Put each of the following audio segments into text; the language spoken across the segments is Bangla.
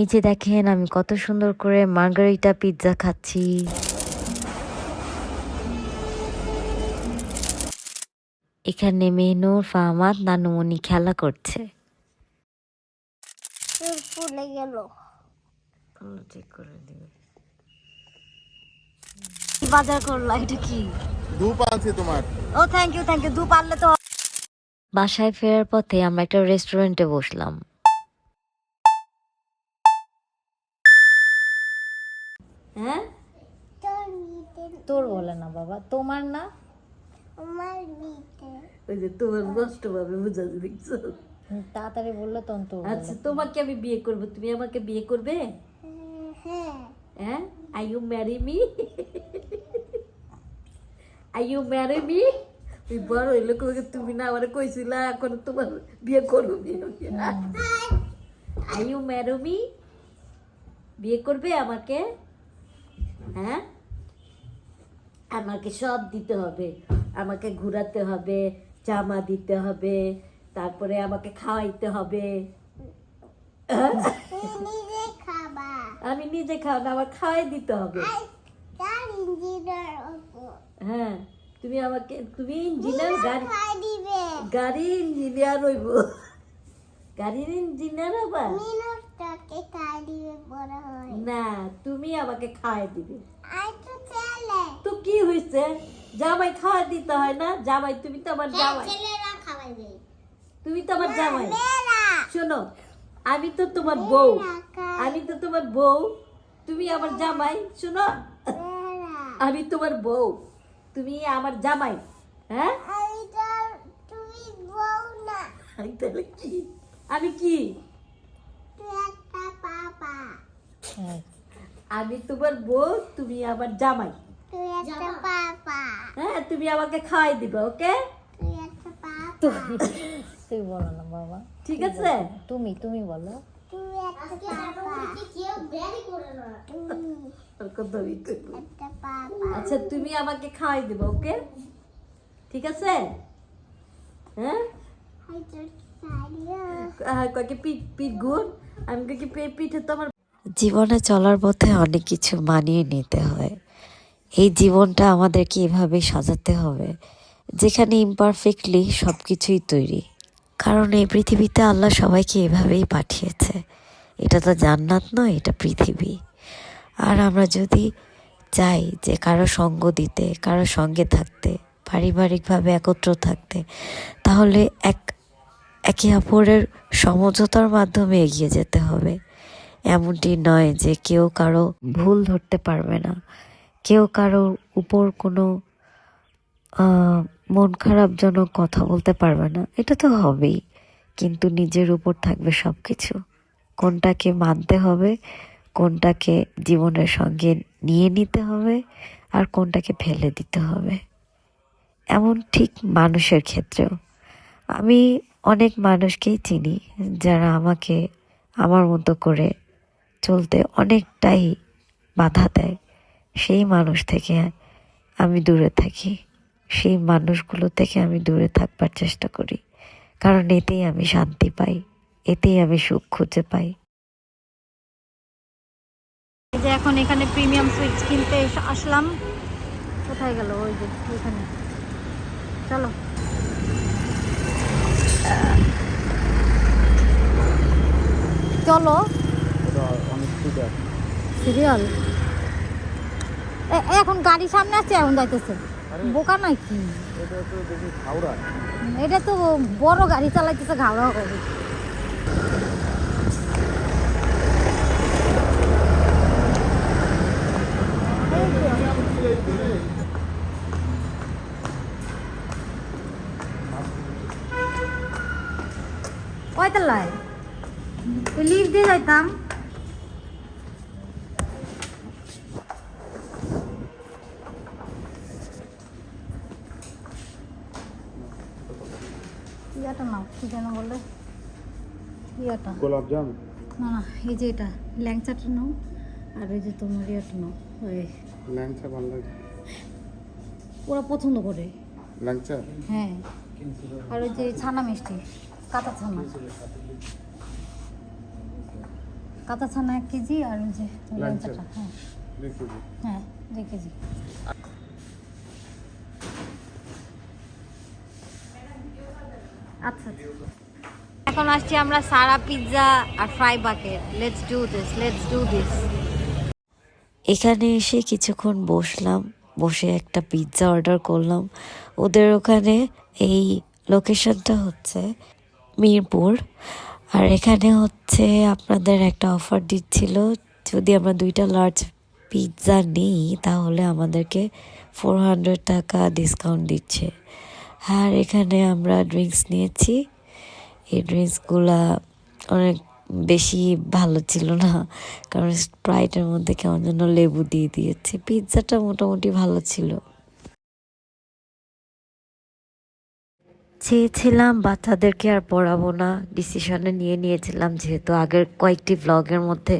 এই যে দেখেন আমি কত সুন্দর করে মার্গারিটা পিৎজা খাচ্ছি। এখানে মেনুর ফাহমাদ নানুমণি খেলা করছে। ফুলে গেল। ঠিক করে দিবে। বাজার করলা এটা কি? ধূপ আছে তোমার। ও থ্যাংক ইউ থ্যাংক ইউ তো বাসায় ফেরার পথে আমরা একটা রেস্টুরেন্টে বসলাম। হ্যাঁ? তোর বলে না বাবা তোমার না? ওই যে তোমার কষ্ট পাবে বুঝা দেখছ? তাড়াতাড়ি বললে তখন তোর আচ্ছা তোমাকে আমি বিয়ে করব? তুমি আমাকে বিয়ে করবে? হ্যাঁ। I you marry me I you marry me তুই বড় হইলে কবে তুমি না আমার কইছিলা এখন তোমার বিয়ে করব বিয়ে আই ইউ ম্যারি মি বিয়ে করবে আমাকে? হ্যাঁ? আমাকে সব দিতে হবে। আমাকে ঘোরাতে হবে জামা দিতে হবে তারপরে আমাকে খাওয়াইতে হবে। আমি নিজে খাও না আমার খাওয়াই দিতে হবে। হ্যাঁ তুমি আমাকে তুমি ইঞ্জিনিয়ার গাড়ি গাড়ি ইঞ্জিনিয়ার হইব। গাড়ির ইঞ্জিনিয়ার আবার না তুমি আমাকে খাওয়াই দিবে। তো কি হয়েছে? জামাই খাওয়া দিতে হয় না? জামাই তুমি তো আমার জামাই। তুমি তো আমার জামাই। শোনো আমি তো তোমার বউ। আমি তো তোমার বউ। তুমি আমার জামাই শোনো। আমি তোমার বউ। তুমি আমার জামাই হ্যাঁ? আমি কি? আমি কি হ্যাঁ। আমি তোমার বউ তুমি আমার জামাই। হ্যাঁ তুমি আমাকে খাওয়াই দিবে ওকে? তুই বলো না বাবা। ঠিক আছে? তুমি তুমি বলো। আমি আচ্ছা তুমি আমাকে খাওয়াই দিবে ওকে? ঠিক আছে? হ্যাঁ? হ্যাঁ, কয় কি পিঠ পিঠ গুড়? আমি কই কি পিঠে তো আমার জীবনে চলার পথে অনেক কিছু মানিয়ে নিতে হয়। এই জীবনটা আমাদেরকে এভাবেই সাজাতে হবে, যেখানে ইমপারফেক্টলি সব কিছুই তৈরি। কারণ এই পৃথিবীতে আল্লাহ সবাইকে এভাবেই পাঠিয়েছে। এটা তো জান্নাত নয়, এটা পৃথিবী। আর আমরা যদি চাই যে কারও সঙ্গ দিতে, কারও সঙ্গে থাকতে, পারিবারিকভাবে একত্র থাকতে, তাহলে এক, একে অপরের সমঝোতার মাধ্যমে এগিয়ে যেতে হবে। এমনটি নয় যে কেউ কারও ভুল ধরতে পারবে না। কেউ কারও উপর কোনো মন খারাপজনক কথা বলতে পারবে না। এটা তো হবেই, কিন্তু নিজের উপর থাকবে সব কিছু কোনটাকে মানতে হবে, কোনটাকে জীবনের সঙ্গে নিয়ে নিতে হবে, আর কোনটাকে ফেলে দিতে হবে। এমন ঠিক মানুষের ক্ষেত্রেও। আমি অনেক মানুষকেই চিনি যারা আমাকে, আমার মতো করে চলতে অনেকটাই বাধা দেয়। সেই মানুষ থেকে আমি দূরে থাকি। সেই মানুষগুলো থেকে আমি দূরে থাকবার চেষ্টা করি। কারণ এতেই আমি শান্তি পাই, এতেই আমি সুখ খুঁজে পাই। যে এখন এখানে প্রিমিয়াম সুইটস কিনতে আসলাম। কোথায় গেল ওই যে ওইখানে চলো। চলো। সিরিয়াল এখন গাড়ি সামনে আছে এখন যাইতেছে। বোকা নাই কি? এটা তো বড় গাড়ি চালাইতেছে ঘাওড়া হবে। কয়তলায়? লিফট দিয়ে যাইতাম। নাও কি যেন বলে? ইয়াটা। গোলাপ জাম? না না এই যে এটা ল্যাংচাটা নাও আর ওই যে তোমার ইয়াটা নাও ওই ল্যাংচা ভালো লাগে। ওরা পছন্দ করে। ল্যাংচা? হ্যাঁ আর ওই যে ছানা মিষ্টি কাঁচা ছানা। কাঁচা ছানা এক কেজি আর ওই যে লাঞ্চের? লাঞ্চাটা হ্যাঁ। দুই কেজি। হ্যাঁ দুই কেজি। আচ্ছা এখন আসছি আমরা সারা pizza R fry bucket. Let's do this let's do this এখানে এসে কিছুক্ষণ বসলাম, বসে একটা পিৎজা অর্ডার করলাম। ওদের ওখানে এই লোকেশনটা হচ্ছে মিরপুর। আর এখানে হচ্ছে আপনাদের একটা অফার দিচ্ছিল, যদি আমরা দুইটা লার্জ পিৎজা নিই, তাহলে আমাদেরকে ফোর হান্ড্রেড টাকা ডিসকাউন্ট দিচ্ছে। আর এখানে আমরা ড্রিঙ্কস নিয়েছি। এই ড্রিঙ্কসগুলা অনেক বেশি ভালো ছিল না, কারণ স্প্রাইটের মধ্যে কেমন যেন লেবু দিয়ে দিয়েছে। পিৎজাটা মোটামুটি ভালো ছিল। চেয়েছিলাম বাচ্চাদেরকে আর পড়াবো না ডিসিশনে নিয়ে নিয়েছিলাম, যেহেতু আগের কয়েকটি ভ্লগের মধ্যে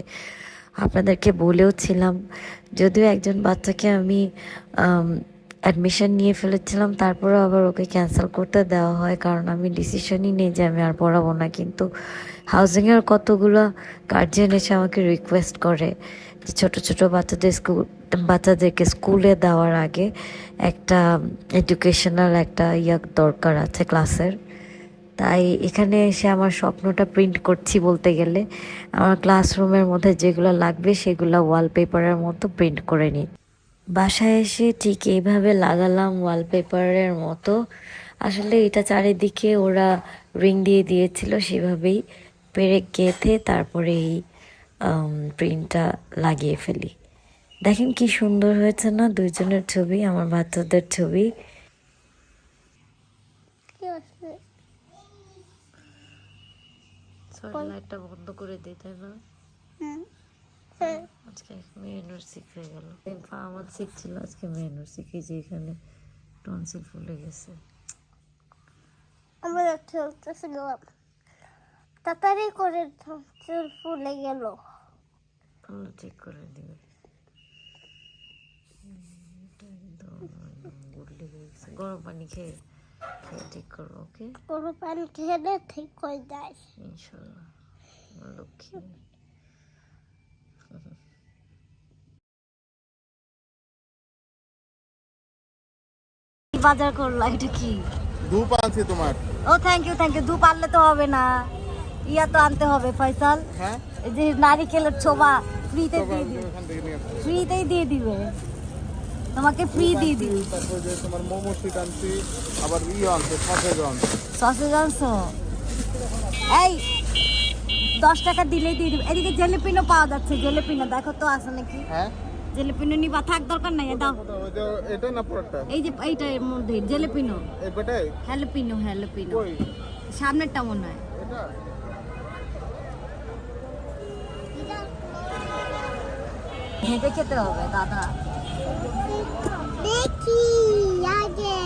আপনাদেরকে বলেও ছিলাম যদিও একজন বাচ্চাকে আমি অ্যাডমিশন নিয়ে ফেলেছিলাম তারপরে আবার ওকে ক্যান্সেল করতে দেওয়া হয়, কারণ আমি ডিসিশনই নেই যে আমি আর পড়াবো না। কিন্তু হাউজিংয়ের কতগুলো গার্জিয়ান এসে আমাকে রিকোয়েস্ট করে যে ছোট ছোট বাচ্চাদের স্কুল বাচ্চাদেরকে স্কুলে দেওয়ার আগে একটা এডুকেশনাল একটা ইয়া দরকার আছে ক্লাসের তাই এখানে এসে আমার স্বপ্নটা প্রিন্ট করছি বলতে গেলে। আমার ক্লাসরুমের মধ্যে যেগুলো লাগবে সেগুলো ওয়ালপেপারের মতো প্রিন্ট করে নিই। বাসায় এসে ঠিক এইভাবে লাগালাম ওয়ালপেপারের মতো। আসলে এটা চারিদিকে ওরা রিং দিয়ে দিয়েছিল সেভাবেই পেরে গেঁথে তারপরে এই প্রিন্টটা লাগিয়ে ফেলি। দেখেন কি সুন্দর হয়েছে না দুইজনের ছবি আমার বাচ্চাদের ছবি। লাইটটা বন্ধ করে দিতে না? আজকে মেয়েনুর সিক হয়ে গেল। আমার সিক ছিল আজকে মেয়েনুর সিক এই যে এখানে টনসিল ফুলে গেছে। আমরা খেলতেছিলাম তাড়াতাড়ি করে চুল ফুলে গেল। আল্লাহ ঠিক করে দিবে গরম পানি খেয়ে খেয়ে ঠিক করব ওকে কোনো পানি খেলে ঠিক হয়ে যায়। ইনশাল্লাহ। লক্ষ্মী। বাজার করলা এটা কি? ধূপ আনছি তোমার। ও থ্যাংক ইউ থ্যাংক ইউ দু পারলে তো হবে না। ইয়া তো আনতে হবে ফয়সাল। হ্যাঁ? এই যে নারিকেলের ছোবা ফ্রিতে দিয়ে দিবে ফ্রিতেই দিয়ে দিবে। তোমাকে ফ্রি দিয়ে দিবে। তারপর যে তোমার মোমো শিট আনছি আবার ইয়ে আনছে সসেজ আনছে। সসেজ আনছো? এই দশ টাকা দিলেই দিয়ে দিবে। এদিকে জেলিপিনো পাওয়া যাচ্ছে জেলিপিনো দেখো তো আছে নাকি? হ্যাঁ? জেলিপিনো নিবা থাক দরকার নাই দাও। এটা না পরটা? এই যে এইটার মধ্যে জেলেপিনো। এটাই হ্যালোপিনো হ্যালোপিনো। সামনেরটা মনে হয়। এটা? খেতে হবে দাদা। দেখি আগে।